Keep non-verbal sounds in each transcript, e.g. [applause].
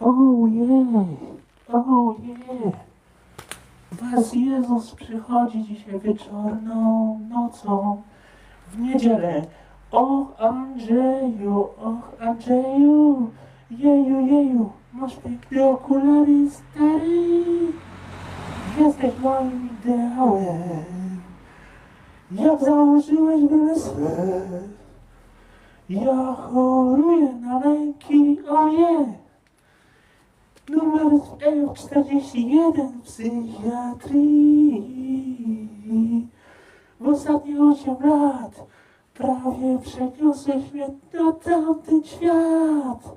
Ojej, ojej. Was Jezus przychodzi dzisiaj wieczorną nocą w niedzielę. Och Andrzeju, och Andrzeju, jeju, jeju, masz piękne okulary, stary. Jesteś moim ideałem. Jak założyłeś byle ja choruję na lęki, oje. Numer F41 w psychiatrii. W ostatnie 8 lat prawie przeniosłeś mnie na tamten świat.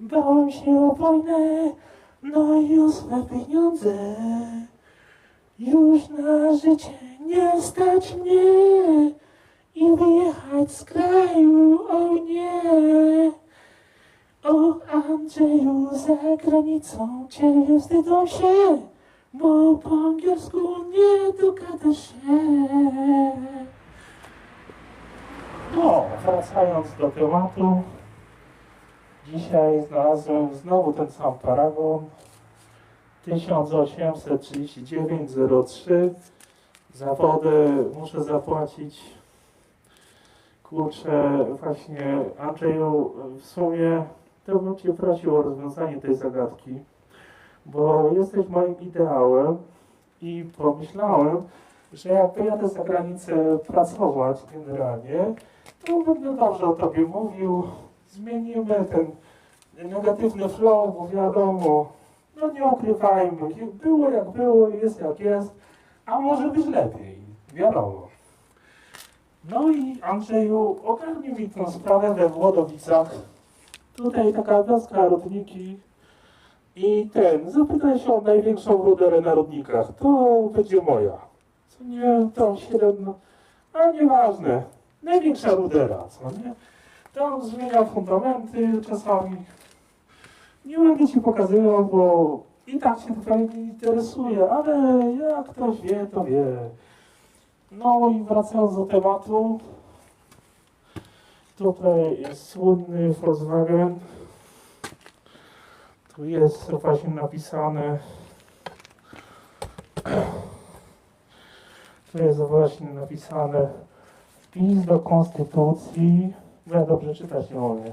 Bałem się o wojnę, no i o swe pieniądze. Już na życie nie stać mnie i wyjechać z kraju, o nie. O Andrzeju, za granicą ciebie wstydzą się, bo po angielsku nie dogadasz się. No, wracając do tematu, dzisiaj znalazłem znowu ten sam paragon. 1839.03 za muszę zapłacić. Kurczę właśnie Andrzeju w sumie to bym Cię prosił o rozwiązanie tej zagadki bo jesteś moim ideałem i pomyślałem, że jak pojadę za granicę pracować generalnie, to będę dobrze o Tobie mówił, zmienimy ten negatywny flow, bo wiadomo, no nie ukrywajmy, było jak było, jest jak jest, a może być lepiej, wiadomo. No i Andrzeju, ogarnij mi tą sprawę we Włodowicach. Tutaj taka wioska Rodniki i ten, zapytaj się o największą ruderę na Rodnikach, to będzie moja. Co nie, to 7, no, a nieważne, największa rudera, co nie? Tam zmieniam fundamenty czasami. Nie będę ci pokazywał, bo i tak się to nie interesuje, ale jak ktoś wie, to wie. No i wracając do tematu, tutaj jest słynny Volkswagen. Tu jest właśnie napisane, tu jest właśnie napisane wpis do konstytucji, ja dobrze czytać nie mogę,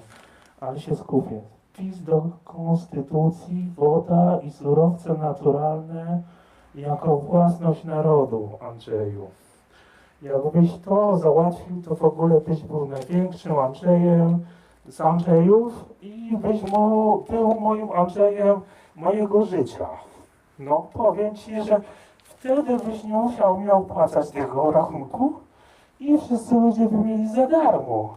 ale się skupię. Wpis do konstytucji, woda i surowce naturalne jako własność narodu, Andrzeju. Jakbyś to załatwił, to w ogóle byś był największym Andrzejem z Andrzejów i byś mo, był moim Andrzejem mojego życia. No, powiem ci, że wtedy byś nie musiał mi opłacać tego rachunku i wszyscy ludzie by mieli za darmo.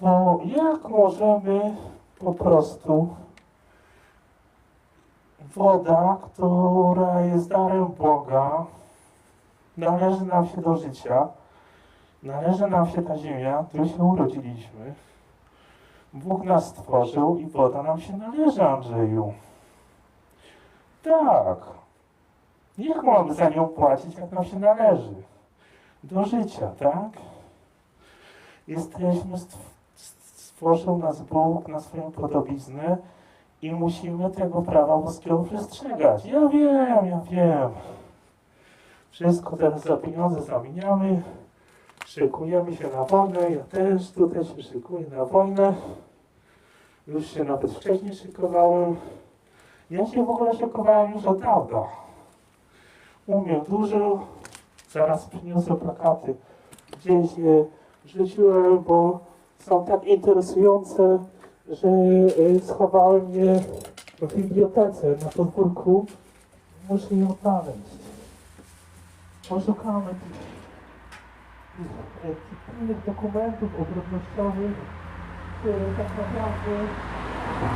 Bo jak możemy po prostu woda, która jest darem Boga, należy nam się do życia, należy nam się ta ziemia, tu się urodziliśmy. Bóg nas stworzył i woda nam się należy, Andrzeju. Tak. Jak mamy za nią płacić, jak nam się należy? Do życia, tak? Jesteśmy, stw- stworzył nas Bóg na swoją podobiznę i musimy tego prawa boskiego przestrzegać. Ja wiem, ja wiem. Wszystko teraz za pieniądze zamieniamy. Szykujemy się na wojnę. Ja też tutaj się szykuję na wojnę. Już się nawet wcześniej szykowałem. Ja się w ogóle szykowałem już od dawna. Umiem dużo. Zaraz przyniosę plakaty. Gdzieś je rzuciłem, bo są tak interesujące, że y, schowałem je w bibliotece na podwórku. Muszę je odnaleźć. Poszukamy tych, innych dokumentów ogrodnościowych, które tak naprawdę e,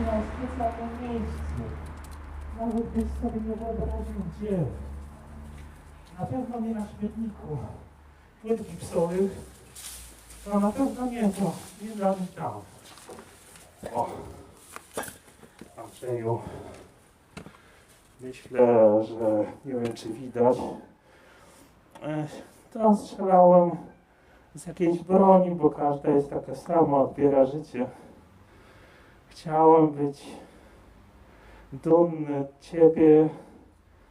na specjalnym miejscu. Nawet byś sobie nie wyobraził gdzie. Na pewno nie na śmietniku. Płyt gipsowych. No na pewno nie to. Nie dla mnie tam. O. Andrzeju. Myślę, że nie wiem czy widać. Ech, Tam strzelałem z jakiejś broni, bo każda jest taka sama, odbiera życie. chciałem być dumny Ciebie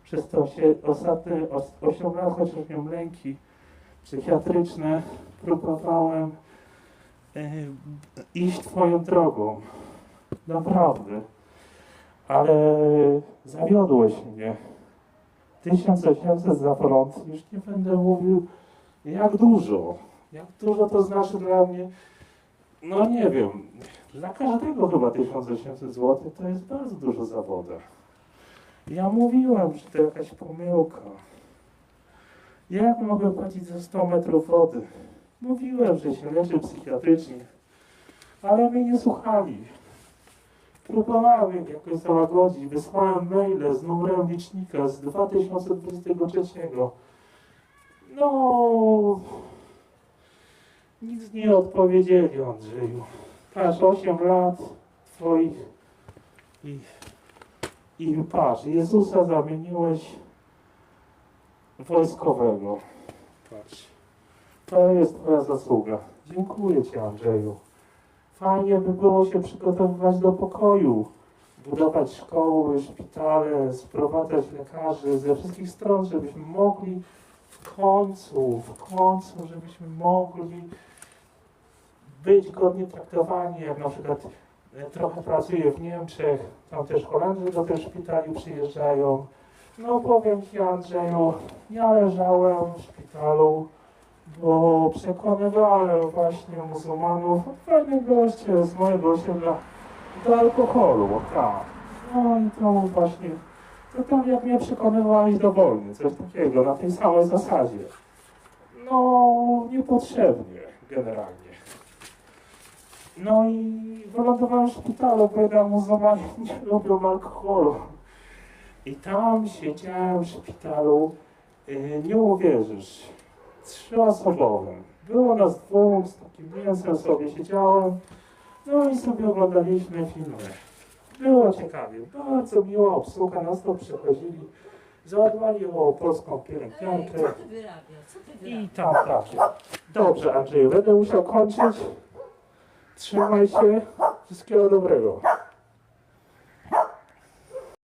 przez te ostatnie os, 8 lat, chociaż miałem lęki psychiatryczne, próbowałem e, iść Twoją drogą. Naprawdę. Ale zawiodłeś mnie. 1800 za front. Już nie będę mówił, jak dużo. Jak dużo to znaczy dla mnie. No nie wiem. Dla każdego chyba 1800 zł to jest bardzo dużo za. Ja mówiłem, że to jakaś pomyłka. Jak mogę płacić za 100 metrów wody? Mówiłem, że się leczę psychiatrycznie, ale mnie nie słuchali. Próbowałem jakoś załagodzić, wysłałem maile z numerem licznika z 2023. No, nic nie odpowiedzieli, Andrzeju. Patrz, 8 lat twoich i, i patrz, Jezusa zamieniłeś wojskowego. Patrz, to jest twoja zasługa. Dziękuję ci, Andrzeju. Fajnie by było się przygotowywać do pokoju, budować szkoły, szpitale, sprowadzać lekarzy ze wszystkich stron, żebyśmy mogli w końcu, w końcu, żebyśmy mogli być godnie traktowani, jak na przykład e, trochę pracuję w Niemczech, tam też Holendrzy do tych szpitali przyjeżdżają. No powiem Ci Andrzeju, ja leżałem w szpitalu, bo przekonywałem właśnie muzułmanów, fajny goście z mojego osiedla, do alkoholu, tak. No i to właśnie, to tak jak mnie przekonywałeś do coś takiego, na tej samej zasadzie. No, niepotrzebnie, generalnie. No i wylądowałem w szpitalu, bo jednak muzułmanie [laughs] nie lubią alkoholu. I tam siedziałem w szpitalu, yy, nie uwierzysz, trzyosobowym. Było nas dwóch, z takim mięsem sobie siedziałem, no i sobie oglądaliśmy filmy. Było ciekawie, bardzo miła obsługa, nas to przychodzili, zadbali o polską pielęgniarkę co ty wyrabia? Co ty i tam takie. Dobrze Andrzeju, będę musiał kończyć. Trzymaj się, wszystkiego dobrego.